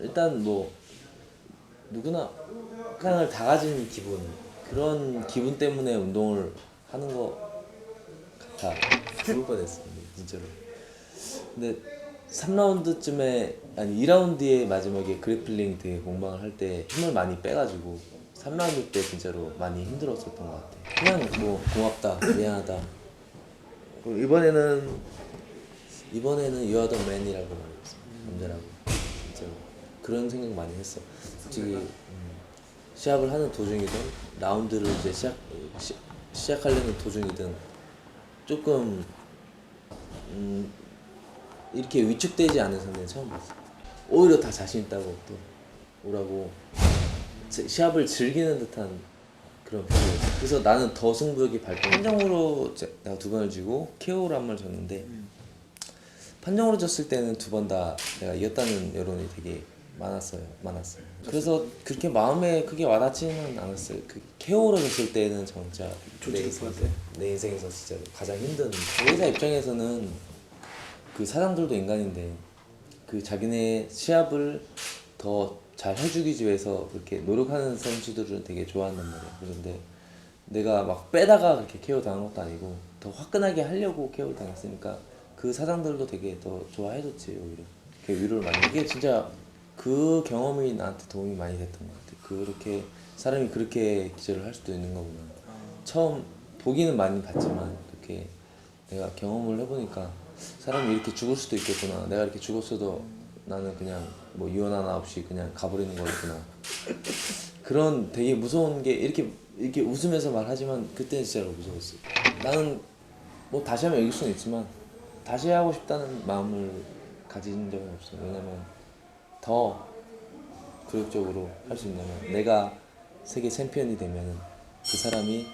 일단 뭐 누구나 사랑을 다 가진 기분 그런 기분 때문에 운동을 하는 거 같아. 죽을 근데 진짜로. 근데 3라운드쯤에 아니 2라운드의 마지막에 그래플링 되게 공방을 할 때 힘을 많이 빼가지고 3라운드 때 진짜로 많이 힘들었었던 것 같아. 그냥 뭐 고맙다 미안하다. 이번에는 이번에는 the man이라고 말했어 남자라고 그런 생각 많이 했어. 솔직히 음, 시합을 하는 도중이든 라운드를 이제 시작 시, 시작하려는 도중이든 조금 음, 이렇게 위축되지 않은 상대는 처음 봤어. 오히려 다 자신 있다고 또 오라고 제- 시합을 즐기는 듯한 그런 표정이었어. 그래서 나는 더 승부욕이 발동 판정으로 제- 내가 두 번을 지고 KO로 한 번을 졌는데 판정으로 졌을 때는 두 번 다 내가 이겼다는 여론이 되게 많았어요. 많았어요. 그래서 그렇게 마음에 크게 와닿지는 않았어요. 그 KO로 졌을 때는 진짜 내 인생에서, 내 인생에서 진짜 가장 힘든 회사 입장에서는 그 사장들도 인간인데 그 자기네 시합을 더 잘 해주기 위해서 그렇게 노력하는 선수들은 되게 좋아한단 말이야. 그런데 내가 막 빼다가 그렇게 KO 당한 것도 아니고 더 화끈하게 하려고 KO 당했으니까 그 사장들도 되게 더 좋아해줬지 오히려 그 위로를 많이 이게 진짜 그 경험이 나한테 도움이 많이 됐던 것 같아 그렇게 사람이 그렇게 기절을 할 수도 있는 거구나 처음 보기는 많이 봤지만 그렇게 내가 경험을 해보니까 사람이 이렇게 죽을 수도 있겠구나 내가 이렇게 죽었어도 나는 그냥 뭐 유언 하나 없이 그냥 가버리는 거였구나 그런 되게 무서운 게 이렇게 이렇게 웃으면서 말하지만 그때는 진짜로 무서웠어. 나는 뭐 다시 하면 이길 수는 있지만 다시 하고 싶다는 마음을 가진 적은 없어. 왜냐면 더 교육적으로 할 수 있냐면 내가 세계 챔피언이 되면은 그 사람이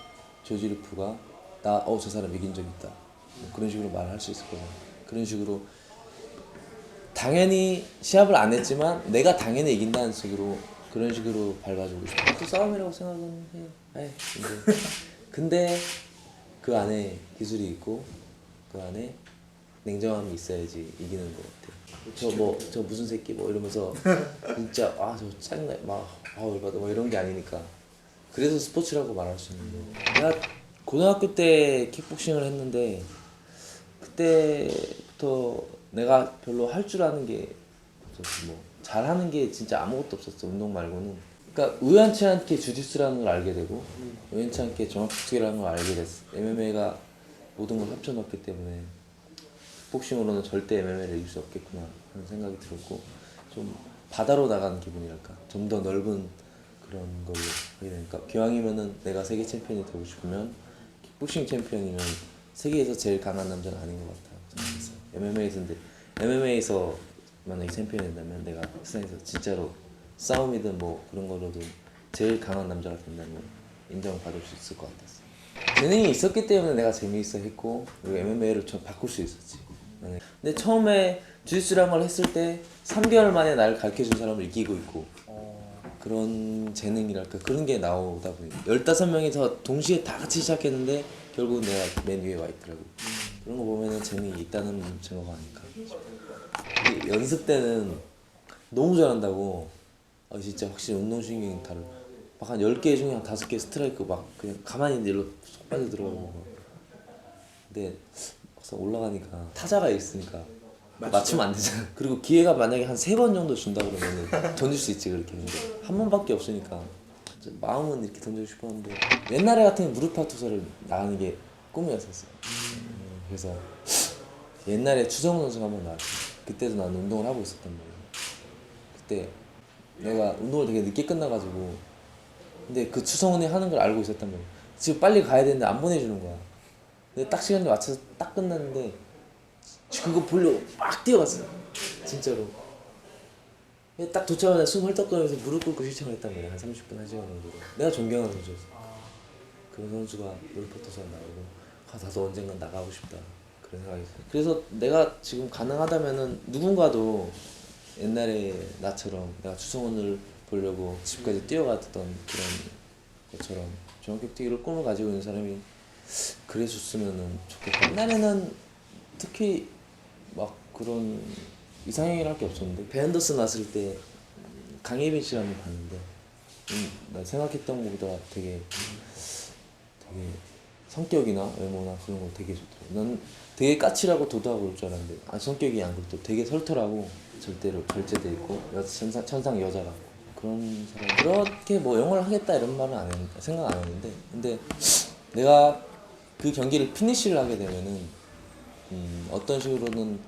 조지르프가 나 어 저 사람 이긴 적 있다. 뭐 그런 식으로 말할 수 있을 거잖아. 그런 식으로 당연히 시합을 안 했지만 내가 당연히 이긴다는 식으로 그런 식으로 밟아주고 싶어. 또 싸움이라고 생각은 해. 에이, 근데, 근데 그 안에 기술이 있고 그 안에 냉정함이 있어야지 이기는 것 같아. 저뭐 저 무슨 새끼 뭐 이러면서 진짜 아 저 짜증나 막 아우 열받아 뭐 이런 게 아니니까 그래서 스포츠라고 말할 수 있는 거. 내가 고등학교 때 킥복싱을 했는데 그때부터 내가 별로 할 줄 아는 게 없었어. 뭐 잘하는 게 진짜 아무것도 없었어. 운동 말고는. 그러니까 우연치 않게 주짓수라는 걸 알게 되고 우연치 않게 종합격투기라는 걸 알게 됐어. MMA가 모든 걸 합쳐놨기 때문에 복싱으로는 절대 MMA를 이길 수 없겠구나 하는 생각이 들었고 좀 바다로 나가는 기분이랄까. 좀 더 넓은 그런 걸로 하게 되니까 기왕이면은 내가 세계 챔피언이 되고 싶으면 킥복싱 챔피언이면 세계에서 제일 강한 남자는 아닌 것 같아 생각했어요. MMA에서인데 MMA에서 만약에 챔피언이 된다면 내가 세상에서 진짜로 싸움이든 뭐 그런 거로도 제일 강한 남자가 된다면 인정받을 수 있을 것 같았어. 재능이 있었기 때문에 내가 재미있어 했고 그리고 MMA를 좀 바꿀 수 있었지. 네. 근데 처음에 주짓수란 걸 했을 때 3개월 만에 나를 가르쳐준 사람을 이기고 있고 그런 재능이랄까 그런 게 나오다 보니 15명이서 동시에 다 같이 시작했는데 결국 내가 맨 위에 와 있더라고 그런 거 보면은 재능이 있다는 증거가 아닐까. 연습 때는 너무 잘한다고. 아 진짜 확실히 운동신경이 다르 막한 10개 중에 한 5개 스트라이크 막 그냥 가만히 일로 쏙 빠져 들어가고. 근데 막상 올라가니까 타자가 있으니까 맞추면 안 되잖아. 그리고 기회가 만약에 한 세 번 정도 준다 그러면은 던질 수 있지 그렇게 근데 한 번밖에 없으니까 마음은 이렇게 던지고 싶었는데 옛날에 같은 무릎파 투서를 나가는 게 꿈이었었어. 음, 그래서 옛날에 추정훈 선수가 한번 나왔지. 그때도 나는 운동을 하고 있었단 말이야. 그때 내가 운동을 되게 늦게 끝나가지고 근데 그 추성훈이 하는 걸 알고 있었단 말이야. 지금 빨리 가야 되는데 안 보내주는 거야. 근데 딱 시간에 맞춰서 딱 끝났는데 그거 보려고 막 뛰어갔어. 진짜로. 근데 딱 도착하자 숨 헐떡거리면서 무릎 꿇고 시청을 했단 말이야. 한 30분, 1시간 정도로. 내가 존경하는 선수였어. 그런 선수가 롤포터서 나오고 아, 나도 언젠간 나가고 싶다. 그런 생각이 들어요. 그래서 내가 지금 가능하다면은 누군가도 옛날에 나처럼 내가 추성훈을 보려고 집까지 뛰어갔던 그런 것처럼 종합격 뛰기를 꿈을 가지고 있는 사람이 그래줬으면은 좋겠다. 옛날에는 특히 막 그런 이상형이랄 게 없었는데 배앤더슨 왔을 때 강예빈 한번 봤는데 음, 나 생각했던 것보다 되게 되게 성격이나 외모나 그런 거 되게 좋더라고. 난 되게 까칠하고 도도하고 그럴 줄 알았는데 아 성격이 안 그렇고 되게 설털하고 절대로 절제돼 있고 여, 천상, 천상 여자라 그런 사람 그렇게 뭐 영어를 하겠다 이런 말은 안 했, 생각 안 했는데 근데 내가 그 경기를 피니시를 하게 되면은 음, 어떤 식으로는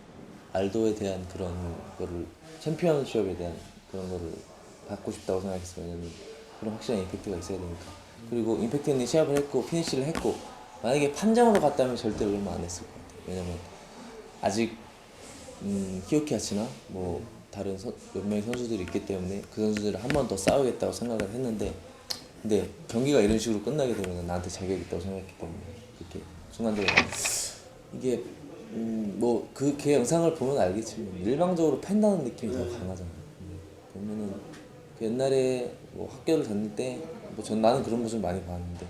알도에 대한 그런 거를 챔피언십에 대한 그런 거를 받고 싶다고 생각했어요. 왜냐면 그런 확실한 임팩트가 있어야 되니까. 그리고 임팩트 있는 시합을 했고 피니시를 했고 만약에 판정으로 갔다면 절대로 그런 말안 했을 것 같아요. 왜냐면 아직 음, 히오키아치나 뭐 다른 선- 몇 명의 선수들이 있기 때문에 그 선수들을 한 번 더 싸우겠다고 생각을 했는데 근데 경기가 이런 식으로 끝나게 되면 나한테 자격이 있다고 생각했기 때문에 순간적으로 이게 음, 뭐 그 걔 영상을 보면 알겠지만 일방적으로 팬다는 느낌이 더 강하잖아요. 음, 보면은 그 옛날에 뭐 학교를 다닐 때뭐전 나는 그런 모습 많이 봤는데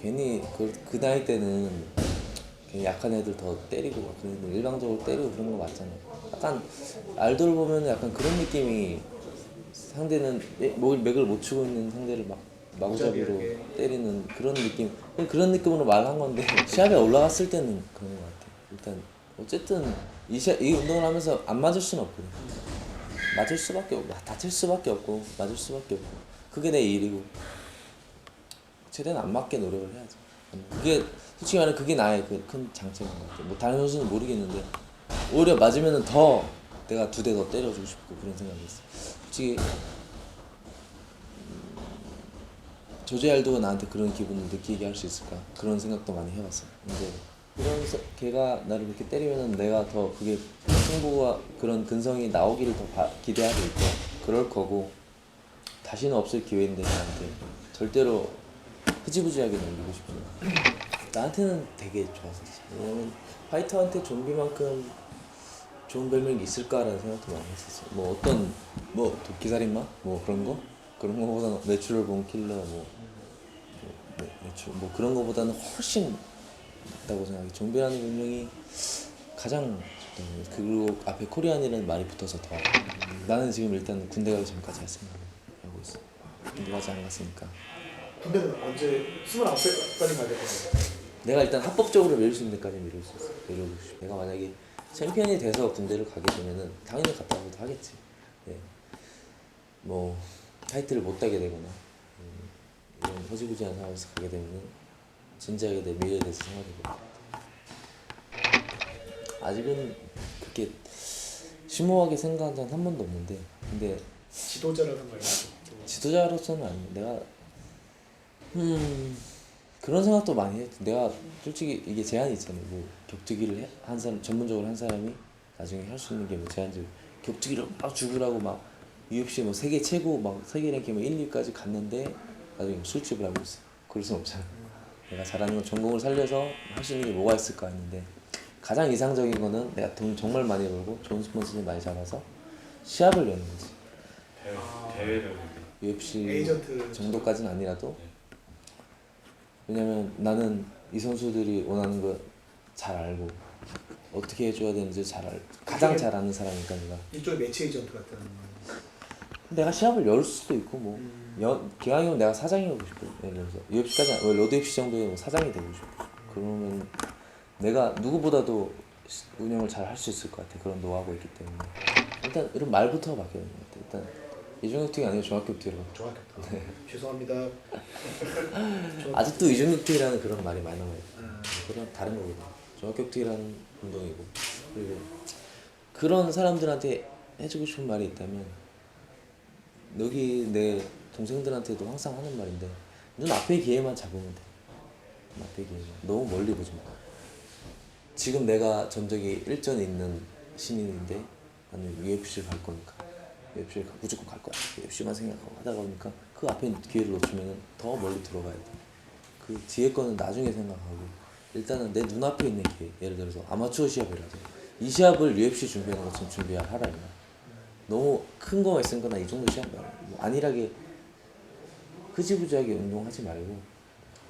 괜히 그, 그 나이 때는 괜히 약한 애들 더 때리고 막 그런 거 일방적으로 때리고 그런 거 맞잖아요. 약간 알돌 보면 약간 그런 느낌이 상대는 맥- 목- 맥을 못 추고 있는 상대를 막 마구잡이로. 때리는 그런 느낌 그런 느낌으로 말한 건데 시합에 올라갔을 때는 그런 것 같아요. 일단 어쨌든 이, 시합, 이 운동을 하면서 안 맞을 수는 없거든. 맞을 수밖에 없고 다칠 수밖에 없고 맞을 수밖에 없고 그게 내 일이고 최대한 안 맞게 노력을 해야죠. 그게 솔직히 말하면 그게 나의 그 큰 장점인 것 같아요. 뭐 다른 선수는 모르겠는데 오히려 맞으면 더 내가 두 대 더 때려주고 싶고 그런 생각이 있어. 솔직히 음, 조제 알도가 나한테 그런 기분을 느끼게 할 수 있을까 그런 생각도 많이 해봤어. 근데 그런 서- 걔가 나를 그렇게 때리면은 내가 더 그게 승부와 그런 근성이 나오기를 더 바- 기대하고 있고 그럴 거고 다시는 없을 기회인데 나한테 절대로 흐지부지하게 넘기고 않아. 나한테는 되게 좋았었지. 왜냐면 파이터한테 좀비만큼 좋은 별명이 있을까라는 생각도 많이 했었어. 뭐 어떤 뭐 도끼살인마 뭐 그런 거 그런 거보다는 내추럴 본 킬러 뭐, 뭐 네, 내추럴 뭐 그런 거보다는 훨씬 낫다고 생각해. 좀비라는 별명이 가장 좋다고. 그리고 앞에 코리안이라는 말이 붙어서 더 나는 지금 일단 군대 가기 전까지 할 생각을 하고 있어. 군대 가지 안 갔으니까. 군대는 언제 29살까지 가야 될 거예요. 내가 일단 합법적으로 미룰 수 있는 데까지 미룰 수 있어. 미루고 싶어. 내가 만약에 챔피언이 돼서 군대를 가게 되면은 당연히 갔다 오기도 하겠지. 예. 뭐 타이틀을 못 따게 되거나 허지부지한 상황에서 가게 되면은 진지하게 내 미래에 대해서 생각해 볼 아직은 그렇게 심오하게 생각한 적은 한 번도 없는데 근데 지도자라는 말이 지도자로서는 아니 내가 음 그런 생각도 많이 했 내가 솔직히 이게 제한이 있잖아요. 뭐 격투기를 해- 한 사람 전문적으로 한 사람이 나중에 할 수 있는 게 뭐 제한적 격투기를 막 죽으라고 막 UFC 뭐 세계 최고 막 세계 랭킹 뭐 1, 2까지 갔는데 나중에 뭐 술집을 하고 있어 그럴 순 없잖아 내가 잘하는 건 전공을 살려서 할 수 있는 게 뭐가 있을까 했는데 가장 이상적인 거는 내가 돈 정말 많이 벌고 좋은 스폰서를 많이 잡아서 시합을 여는 거지. 대회, 대회를. UFC 에이전트 정도까지는 아니라도. 왜냐면 나는 이 선수들이 원하는 거 잘 알고 어떻게 해줘야 되는지 잘 알, 가장 잘 아는 사람이니까 내가. 일종의 매치 에이전트 같다는 말. 내가 시합을 열 수도 있고 뭐 음. 여, 기왕이면 내가 사장이 되고 싶어 예를 들어서 UFC까지 안- 로드 UFC 정도의 뭐 사장이 되고 싶어 그러면 내가 누구보다도 시- 운영을 잘 할 수 있을 것 같아 그런 노하우가 있기 때문에 일단 이런 말부터 바뀌어야 되는 것 같아 일단 이중격투기 아니고 종합격투기라고 좋았겠다. 죄송합니다. 아직도 이중격투기라는 그런 말이 많이 나와요. 아. 그런 다른 거거든. 종합격투기라는 운동이고 그리고 그런 사람들한테 해주고 싶은 말이 있다면 여기 내 동생들한테도 항상 하는 말인데 눈 앞의 기회만 잡으면 돼. 눈 앞의 기회만. 너무 멀리 보지 마. 지금 내가 전적이 일전에 있는 신인인데 나는 UFC를 갈 거니까 UFC를 무조건 갈 거야. UFC만 생각하고 하다 보니까 그 앞에 기회를 놓치면 더 멀리 들어가야 돼. 그 뒤에 거는 나중에 생각하고 일단은 내 눈앞에 있는 기회 예를 들어서 아마추어 시합이라도 이 시합을 UFC 준비하는 것처럼 준비하라 이거야 너무 큰 거가 있으니까 나이 정도 시합 말고 뭐 안일하게 흐지부지하게 운동하지 말고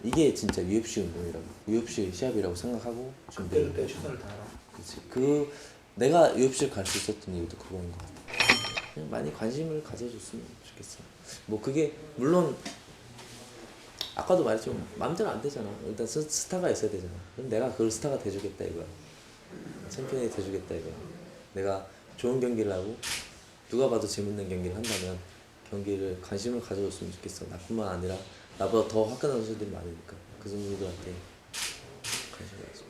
이게 진짜 UFC 운동이라고 UFC 시합이라고 생각하고 준비해 그때 최선을 다하라. 그치 그 내가 UFC를 갈수 있었던 이유도 그거인 것 같아 그냥 많이 관심을 가져줬으면 좋겠어. 뭐 그게 물론 아까도 말했지만 마음대로 안 되잖아. 일단 스, 스타가 있어야 되잖아. 그럼 내가 그걸 스타가 돼주겠다 이거야. 챔피언이 돼주겠다 이거야. 내가 좋은 경기를 하고 누가 봐도 재밌는 경기를 한다면 경기를 관심을 가져줬으면 좋겠어. 나뿐만 아니라 나보다 더 화끈한 선수들이 많으니까 그 선수들한테 관심을 가져.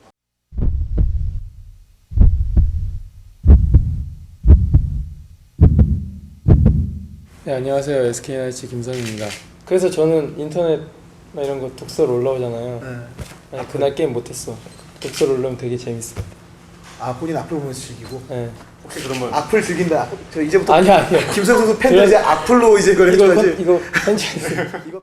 네, 안녕하세요. SK나이츠 김선입니다. 그래서 저는 인터넷 막 이런 거 독서로 올라오잖아요. 네. 아니, 그날 게임 못했어. 독서로 올라오면 되게 재밌어. 아 본인 악플 보면서 즐기고 네. 혹시 그러면 악플 즐긴다. 저 이제부터 아니 아니요. 김선 선수 팬들 이제 악플로 이제 이거 해줘야지. 건- 이거 편집. 이거